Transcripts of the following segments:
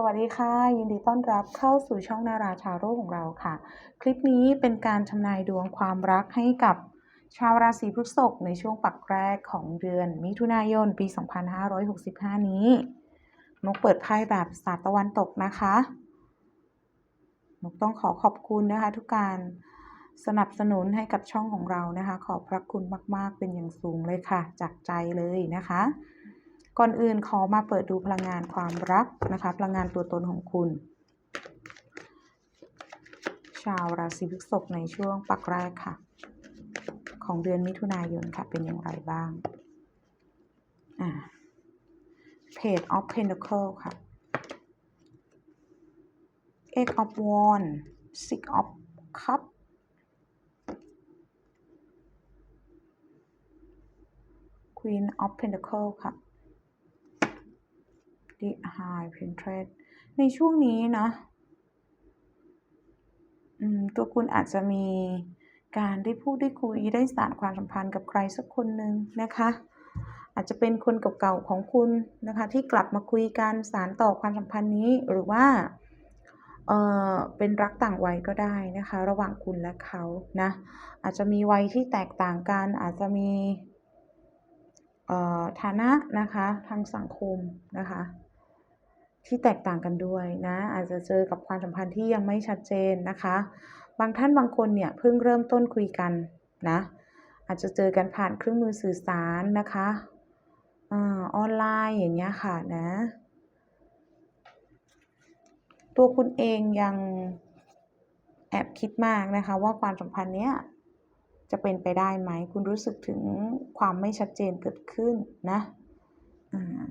สวัสดีค่ะ ยินดีต้อนรับเข้าสู่ช่องนาราชาโรของเราค่ะ คลิปนี้เป็นการทำนายดวงความรักให้กับชาวราศีพฤษภในช่วงปักแรกของเดือน มิถุนายนปี 2565 นี้ นกเปิดไพ่แบบศาสตร์ตะวันตกนะคะ นกต้องขอขอบคุณนะคะ ทุกการสนับสนุนให้กับช่องของเรานะคะ ขอบพระคุณมาก ๆ เป็นอย่างสูงเลยค่ะ จากใจเลยนะคะ ก่อนอื่นขอมาเปิดดูพลังงานความรักนะคะ พลังงานตัวตนของคุณ ชาวราศีพฤษภในช่วงปักแรกค่ะ ของเดือนมิถุนายนค่ะ เป็นอย่างไรบ้างอ่า Page of Pentacle ค่ะ Eight of Wand Six of Cup Queen of Pentacle ค่ะ High Priestess ในช่วงนี้นะอืมตัวคุณอาจจะมีการได้พูดได้คุยได้สานความสัมพันธ์กับใครสักคนหนึ่งนะคะ อาจจะเป็นคนเก่าๆของคุณนะคะ ที่กลับมาคุยกันสารต่อความสัมพันธ์นี้หรือว่าเออเป็นรักต่างวัยก็ได้นะคะ ระหว่างคุณและเขานะอาจจะมีวัยที่แตกต่างกัน อาจจะมีเอ่อฐานะนะคะทางสังคมนะคะ ที่แตกต่างกันด้วยนะ อาจจะเจอกับความสัมพันธ์ที่ยังไม่ชัดเจนนะคะ บางท่านบางคนเนี่ยเพิ่งเริ่มต้นคุยกันนะ อาจจะเจอกันผ่านเครื่องมือสื่อสารนะคะออนไลน์อย่างเงี้ยค่ะนะ ตัวคุณเองยังแอบคิดมากนะคะ ว่าความสัมพันธ์เนี้ยจะเป็นไปได้ไหม คุณรู้สึกถึงความไม่ชัดเจนเกิดขึ้นนะอ่า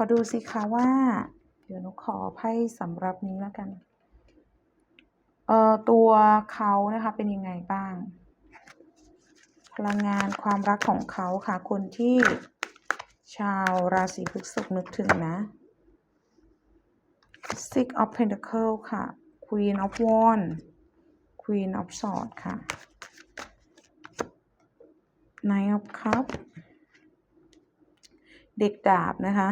อดูสิคะว่า เดี๋ยวหนูขอไพ่สำหรับนี้แล้วกันเอ่อตัวเขานะคะเป็นยังไงบ้าง พลังงานความรักของเขาค่ะ คนที่ชาวราศีพฤษภนึกถึงนะ Six of Pentacle ค่ะ Queen of Wands Queen of Swords ค่ะ Knight of Cups เด็กดาบนะคะ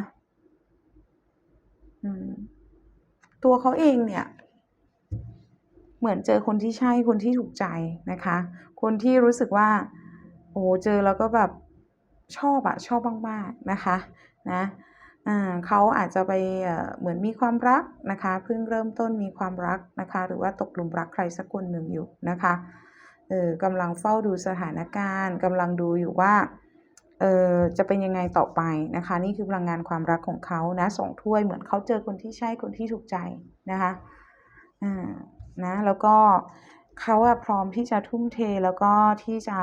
ตัวเขาเองเนี่ย เหมือนเจอคนที่ใช่คนที่ถูกใจนะคะ คนที่รู้สึกว่า โอ้เจอแล้วก็แบบชอบอะชอบมากๆนะคะนะเขาอาจจะไปเหมือนมีความรักนะคะเพิ่งเริ่มต้นมีความรักนะคะ หรือว่าตกหลุมรักใครสักคนหนึ่งอยู่นะคะเออกำลังเฝ้าดูสถานการณ์กำลังดูอยู่ว่า จะเป็นยังไงต่อไปนะคะ นี่คือพลังงานความรักของเขานะสองถ้วยเหมือนเขาเจอคนที่ใช่คนที่ถูกใจนะคะอ่านะแล้วก็เขาอะพร้อมที่จะทุ่มเทแล้วก็ที่จะ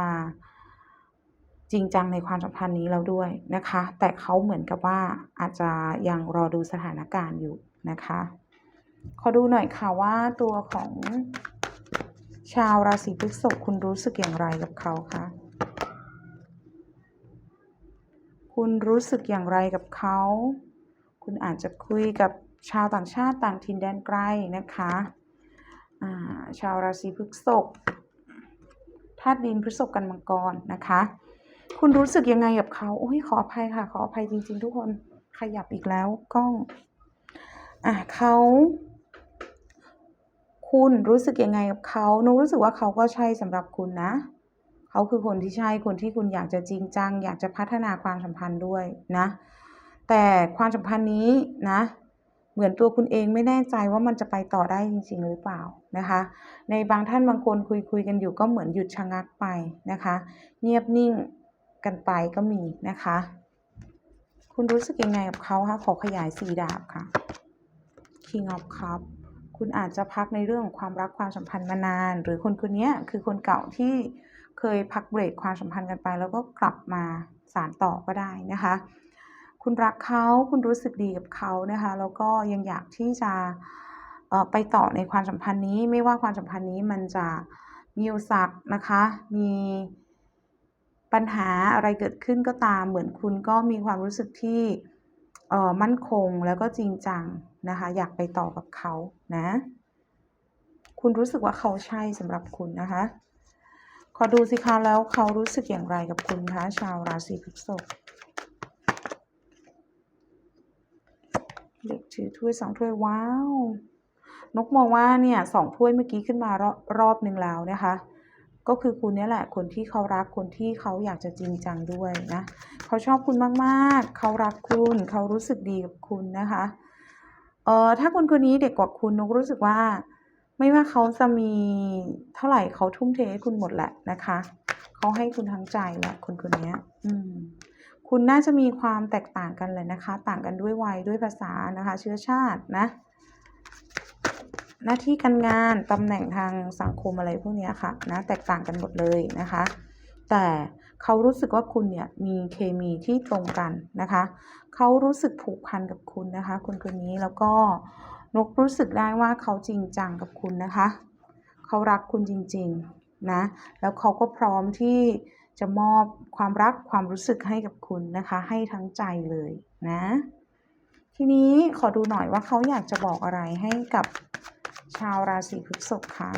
จริงจังในความสัมพันธ์นี้แล้วด้วยนะคะ แต่เขาเหมือนกับว่าอาจจะยังรอดูสถานการณ์อยู่นะคะ ขอดูหน่อยค่ะว่าตัวของชาวราศีพฤษภคุณรู้สึกอย่างไรกับเขาคะ คุณรู้สึกอย่างไรกับเขา คุณอาจจะคุยกับชาวต่างชาติต่างถิ่นแดนไกลนะคะชาวราศีพฤษภธาตุดินพฤษภกันมังกรนะคะ คุณรู้สึกยังไงกับเขาโอ้ยขออภัยค่ะ ขออภัยจริง ๆ ทุกคนขยับอีกแล้วกล้องอะเขาคุณรู้สึกยังไงกับเขานุรู้สึกว่าเขาก็ใช่สำหรับคุณนะ เขาคือคนที่ใช่คนที่คุณอยากจะจริงจัง อยากจะพัฒนาความสัมพันธ์ด้วยนะ แต่ความสัมพันธ์นี้นะ เหมือนตัวคุณเองไม่แน่ใจว่ามันจะไปต่อได้จริง ๆ หรือเปล่านะคะ ในบางท่านบางคนคุยคุยกันอยู่ก็เหมือนหยุดชะงักไปนะคะ เงียบนิ่งกันไปก็มีนะคะ คุณรู้สึกยังไงกับเขาคะขอขยายสีดาบค่ะ King of Cup คุณอาจจะพักในเรื่องของความรักความสัมพันธ์มานาน หรือคนคนนี้คือคนเก่าที่ เคยพักเบรกความสัมพันธ์กันไป แล้วก็กลับมาสานต่อก็ได้นะคะ คุณรักเขาคุณรู้สึกดีกับเขานะคะ แล้วก็ยังอยากที่จะไปต่อในความสัมพันธ์นี้ ไม่ว่าความสัมพันธ์นี้มันจะมีอุปสรรคนะคะ มีปัญหาอะไรเกิดขึ้นก็ตาม เหมือนคุณก็มีความรู้สึกที่มั่นคงแล้วก็จริงจังนะคะ อยากไปต่อกับเขานะ คุณรู้สึกว่าเขาใช่สำหรับคุณนะคะ อดูสิคะแล้วเขารู้สึกอย่างไรกับคุณคะชาวราศีพฤษภเหล็กถือถ้วยสองถ้วยว้าว นกมองว่าเนี่ยสองถ้วยเมื่อกี้ขึ้นมารอบรอบหนึ่งแล้วนะคะ ก็คือคุณนี่แหละคนที่เขารักคนที่เขาอยากจะจริงจังด้วยนะเขาชอบคุณมากๆ เขารักคุณเขารู้สึกดีกับคุณนะคะเอ่อถ้าคนคนนี้เด็กกว่าคุณนกรู้สึกว่า ไม่ว่าเขาจะมีเท่าไหร่เขาทุ่มเทให้คุณหมดแหละนะคะเขาให้คุณทั้งใจแหละคนคนนี้อืมคุณน่าจะมีความแตกต่างกันเลยนะคะ ต่างกันด้วยวัยด้วยภาษานะคะ เชื้อชาตินะ หน้าที่การงานตำแหน่งทางสังคมอะไรพวกนี้ค่ะนะแตกต่างกันหมดเลยนะคะ แต่เขารู้สึกว่าคุณเนี่ยมีเคมีที่ตรงกันนะคะ เขารู้สึกผูกพันกับคุณนะคะ คนคนนี้แล้วก็ นกรู้สึกได้ว่าเขาจริงจังกับคุณนะคะ เขารักคุณจริงๆนะ แล้วเขาก็พร้อมที่จะมอบความรักความรู้สึกให้กับคุณนะคะ ให้ทั้งใจเลยนะ ทีนี้ขอดูหน่อยว่าเขาอยากจะบอกอะไรให้กับชาวราศีพฤษภคะ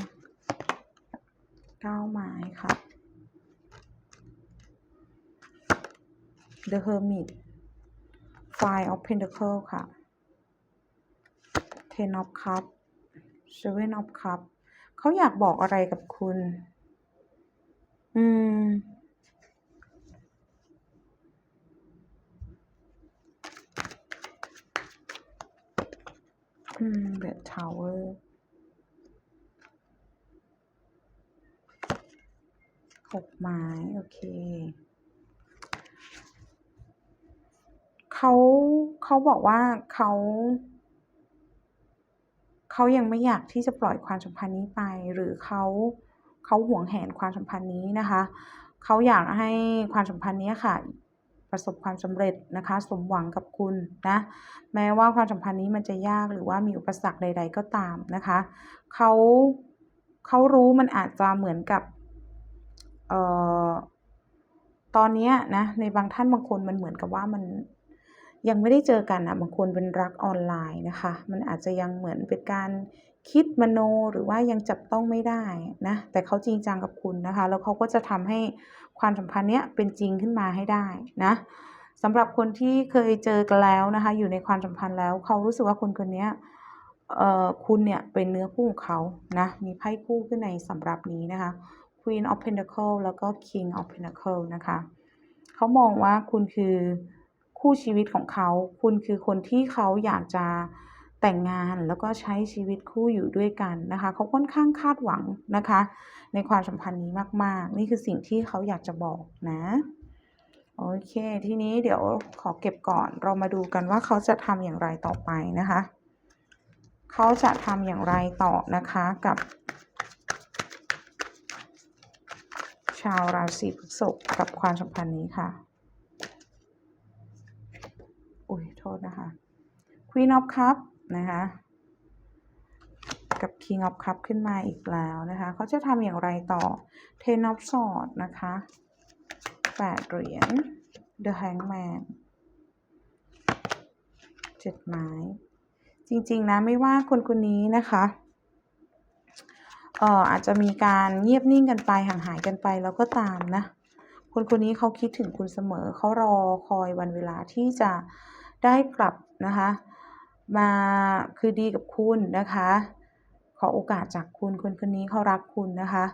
เก้าไม้ค่ะ The Hermit Five of Pentacle ค่ะ Ten of Cup Seven of Cup เขาอยากบอกอะไรกับคุณ อืม อืม The Tower หกไม้ โอเคเขาเขาบอกว่าเขา เขายังไม่อยากที่จะปล่อยความสัมพันธ์นี้ไป หรือเขาเขาหวงแหนความสัมพันธ์นี้นะคะ เขาอยากให้ความสัมพันธ์นี้ค่ะประสบความสำเร็จนะคะ สมหวังกับคุณนะ แม้ว่าความสัมพันธ์นี้มันจะยากหรือว่ามีอุปสรรคใด ๆ ก็ตามนะคะเขาเขารู้มันอาจจะเหมือนกับเอ่อตอนนี้นะในบางท่านบางคนมันเหมือนกับว่ามัน ยังไม่ได้เจอกันอะบางคนเป็นรักออนไลน์นะคะ มันอาจจะยังเหมือนเป็นการคิดมโนหรือว่ายังจับต้องไม่ได้นะแต่เขาจริงจังกับคุณนะคะ แล้วเขาก็จะทำให้ความสัมพันธ์เนี้ยเป็นจริงขึ้นมาให้ได้นะสำหรับคนที่เคยเจอกันแล้วนะคะ อยู่ในความสัมพันธ์แล้ว เขารู้สึกว่าคนคนนี้เอ่อคุณเนี่ยเป็นเนื้อคู่ของเขานะมีไพ่คู่ขึ้นในสำหรับนี้นะคะ Queen of Pentacle แล้วก็ King of Pentacle นะคะเขามองว่าคุณคือ คู่ชีวิตของเขา คุณคือคนที่เขาอยากจะแต่งงานแล้วก็ใช้ชีวิตคู่อยู่ด้วยกันนะคะเขาค่อนข้างคาดหวังนะคะ ในความสัมพันธ์นี้มาก ๆ นี่คือสิ่งที่เขาอยากจะบอกนะโอเค ทีนี้เดี๋ยวขอเก็บก่อนเรามาดูกันว่าเขาจะทำอย่างไรต่อไปนะคะ เขาจะทำอย่างไรต่อนะคะกับ ชาวราศีพฤษภกับความสัมพันธ์นี้ค่ะ อุ้ยโทษนะคะ Queen of Cup นะคะ กับ King of Cup ขึ้นมาอีกแล้วนะคะ เขาจะทำอย่างไรต่อ Ten of Swords นะคะแปดเหรียญ The Hangman เจ็ดไม้ จริงๆนะไม่ว่าคนคนนี้นะคะเอ่ออาจจะมีการเงียบนิ่งกันไปห่างหายกันไปแล้วก็ตามนะ คนคนนี้เขาคิดถึงคุณเสมอเขารอคอยวันเวลาที่จะได้กลับนะคะ มาคือดีกับคุณนะคะ ขอโอกาสจากคุณคนคนนี้เขารักคุณนะคะ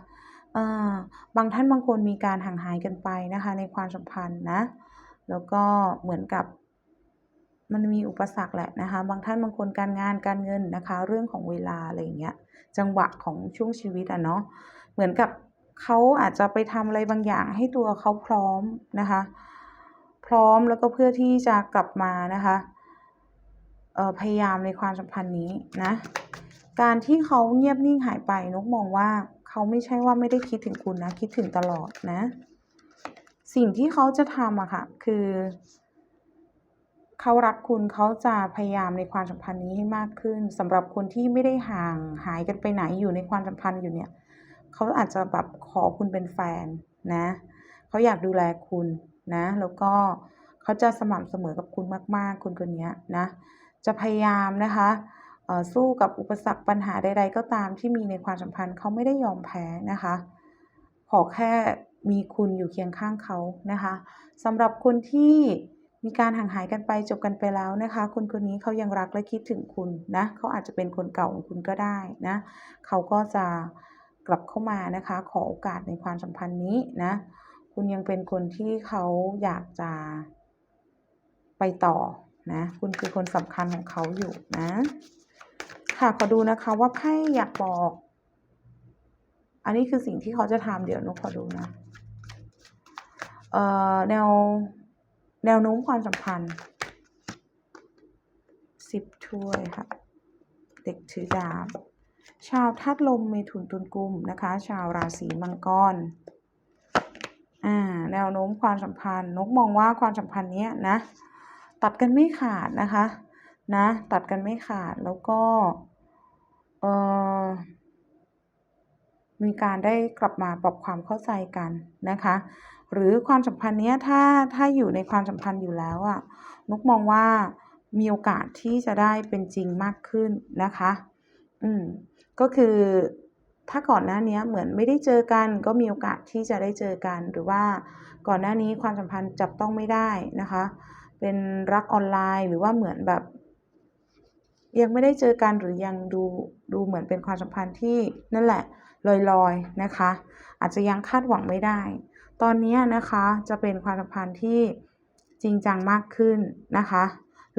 บางท่านบางคนมีการห่างหายกันไปนะคะ ในความสัมพันธ์นะ แล้วก็เหมือนกับมันมีอุปสรรคแหละนะคะ บางท่านบางคนการงานการเงินนะคะ เรื่องของเวลาอะไรอย่างเงี้ย จังหวะของช่วงชีวิตอะเนาะ เหมือนกับเขาอาจจะไปทำอะไรบางอย่างให้ตัวเขาพร้อมนะคะ พร้อมแล้วก็เพื่อที่จะกลับมานะคะ พยายามในความสัมพันธ์นี้นะ การที่เขาเงียบนิ่งหายไปนกมองว่าเขาไม่ใช่ว่าไม่ได้คิดถึงคุณนะ คิดถึงตลอดนะ สิ่งที่เขาจะทำอะค่ะ คือเขารักคุณเขาจะพยายามในความสัมพันธ์นี้ให้มากขึ้นสำหรับคนที่ไม่ได้ห่างหายกันไปไหนอยู่ในความสัมพันธ์อยู่เนี่ยเขาอาจจะแบบขอคุณเป็นแฟนนะเขาอยากดูแลคุณนะ แล้วก็เขาจะสม่ำเสมอกับคุณมาก ๆคนคนนี้นะ จะพยายามนะคะสู้กับอุปสรรคปัญหาใด ๆ ก็ตามที่มีในความสัมพันธ์เขาไม่ได้ยอมแพ้นะคะ ขอแค่มีคุณอยู่เคียงข้างเขานะคะสำหรับคนที่มีการห่างหายกันไปจบกันไปแล้วนะคะ คนคนนี้เขายังรักและคิดถึงคุณนะเขาอาจจะเป็นคนเก่าของคุณก็ได้นะเขาก็จะกลับเข้ามานะคะ ขอโอกาสในความสัมพันธ์นี้นะคุณยังเป็นคนที่เขาอยากจะไปต่อ นะ คุณคือคนสำคัญของเขาอยู่นะ ค่ะขอดูนะคะว่าไพ่อยากบอก อันนี้คือสิ่งที่เขาจะทำเดี๋ยวนกขอดูนะ เอ่อแนวแนวโน้มความสัมพันธ์สิบถ้วยค่ะ เด็กถือดาบ ชาวธาตุลมเมถุนตุลกุมนะคะ ชาวราศีมังกรอ่าแนวโน้มความสัมพันธ์นกมองว่าความสัมพันธ์เนี้ยนะ ตัดกันไม่ขาดนะคะนะตัดกันไม่ขาดแล้วก็เออมีการได้กลับมาปรับความเข้าใจกันนะคะ หรือความสัมพันธ์เนี้ยถ้าถ้าอยู่ในความสัมพันธ์อยู่แล้วอะนกมองว่ามีโอกาสที่จะได้เป็นจริงมากขึ้นนะคะ อืมก็คือถ้าก่อนหน้านี้เหมือนไม่ได้เจอกัน ก็มีโอกาสที่จะได้เจอกัน หรือว่าก่อนหน้านี้ความสัมพันธ์จับต้องไม่ได้นะคะ เป็นรักออนไลน์หรือว่าเหมือนแบบ ยังไม่ได้เจอกันหรือยังดูดูเหมือนเป็นความสัมพันธ์ที่นั่นแหละลอยๆนะคะ อาจจะยังคาดหวังไม่ได้ ตอนนี้นะคะจะเป็นความสัมพันธ์ที่จริงจังมากขึ้นนะคะ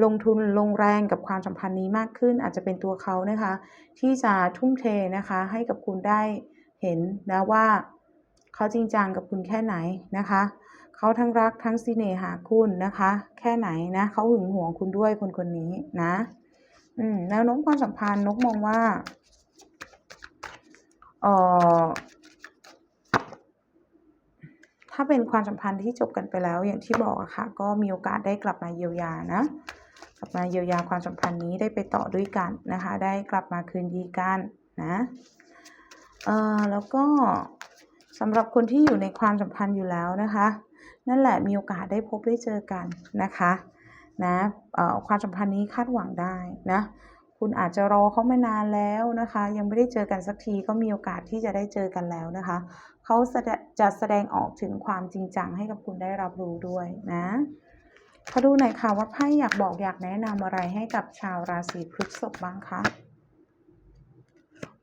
ลงทุนลงแรงกับความสัมพันธ์นี้มากขึ้น อาจจะเป็นตัวเขานะคะ ที่จะทุ่มเทนะคะ ให้กับคุณได้เห็นนะว่าเขาจริงจังกับคุณแค่ไหนนะคะ เขาทั้งรักทั้งเสน่หาคุณนะคะ แค่ไหนนะเขาหึงหวงคุณด้วยคนคนนี้นะ อืมแนวโน้มความสัมพันธ์นกมองว่าเอ่อถ้าเป็นความสัมพันธ์ที่จบกันไปแล้วอย่างที่บอกอะค่ะ ก็มีโอกาสได้กลับมาเยียวยานะ กลับมาเยียวยาความสัมพันธ์นี้ได้ไปต่อด้วยกันนะคะ ได้กลับมาคืนดีกันนะเอ่อแล้วก็สำหรับคนที่อยู่ในความสัมพันธ์อยู่แล้วนะคะ นั่นแหละมีโอกาสได้พบได้เจอกันนะคะนะความสัมพันธ์นี้คาดหวังได้นะคุณอาจจะรอเขามานานแล้วนะคะ ยังไม่ได้เจอกันสักทีก็มีโอกาสที่จะได้เจอกันแล้วนะคะเขาจะแสดงออกถึงความจริงจังให้กับคุณได้รับรู้ด้วยนะขอดูหน่อยค่ะว่าไพ่อยากบอกอยากแนะนำอะไรให้กับชาวราศีพฤษภบ้างคะ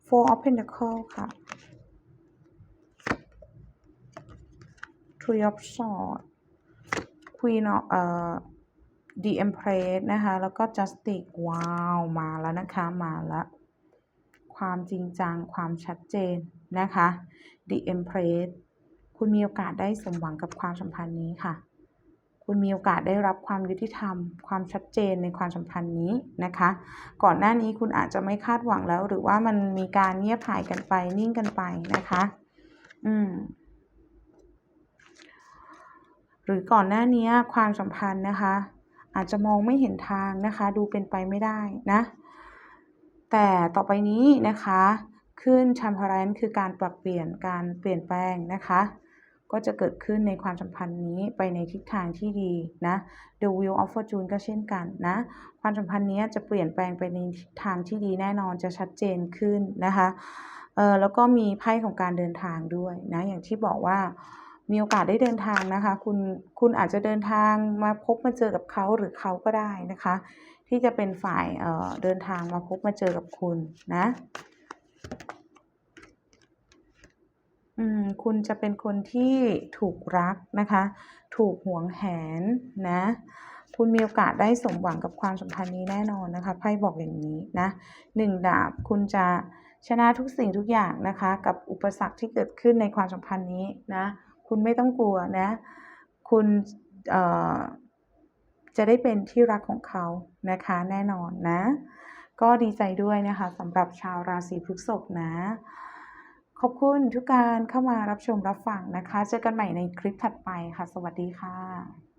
Four of Pentacles ค่ะ Three of Swords Queen of เอ่อ The Empress นะคะ แล้วก็ Justice ว้าว มาแล้วนะคะ มาแล้ว ความจริงจัง ความชัดเจนนะคะ The Empress คุณมีโอกาสได้สมหวังกับความสัมพันธ์นี้ค่ะ คุณมีโอกาสได้รับความยุติธรรม ความชัดเจนในความสัมพันธ์นี้นะคะ ก่อนหน้านี้คุณอาจจะไม่คาดหวังแล้ว หรือว่ามันมีการเงียบหายกันไป นิ่งกันไปนะคะ อืม รือก่อนหน้านี้ความสัมพันธ์นะคะ อาจจะมองไม่เห็นทางนะคะ ดูเป็นไปไม่ได้นะ แต่ต่อไปนี้นะคะขึ้นชัมพารันคือการปรับเปลี่ยนการเปลี่ยนแปลงนะคะ ก็จะเกิดขึ้นในความสัมพันธ์นี้ไปในทิศทางที่ดีนะ The Wheel of Fortune ก็เช่นกันนะ ความสัมพันธ์นี้จะเปลี่ยนแปลงไปในทิศทางที่ดีแน่นอนจะชัดเจนขึ้นนะคะเออแล้วก็มีไพ่ของการเดินทางด้วยนะ อย่างที่บอกว่า มีโอกาสได้เดินทางนะคะ คุณคุณอาจจะเดินทางมาพบมาเจอกับเขาหรือเขาก็ได้นะคะ ที่จะเป็นฝ่ายเเดินทางมาพบมาเจอกับคุณนะอืมคุณจะเป็นคนที่ถูกรักนะคะ ถูกหวงแหนนะ คุณมีโอกาสได้สมหวังกับความสัมพันธ์นี้แน่นอนนะคะไพ่บอกอย่างนี้นะหนึ่งดาบคุณจะชนะทุกสิ่งทุกอย่างนะคะ กับอุปสรรคที่เกิดขึ้นในความสัมพันธ์นี้นะ คุณไม่ต้องกลัวนะ คุณเอ่อจะได้เป็นที่รักของเขานะคะแน่นอนนะ ก็ดีใจด้วยนะคะสำหรับชาวราศีพฤษภนะ ขอบคุณทุกการเข้ามารับชมรับฟังนะคะ เจอกันใหม่ในคลิปถัดไปค่ะ สวัสดีค่ะ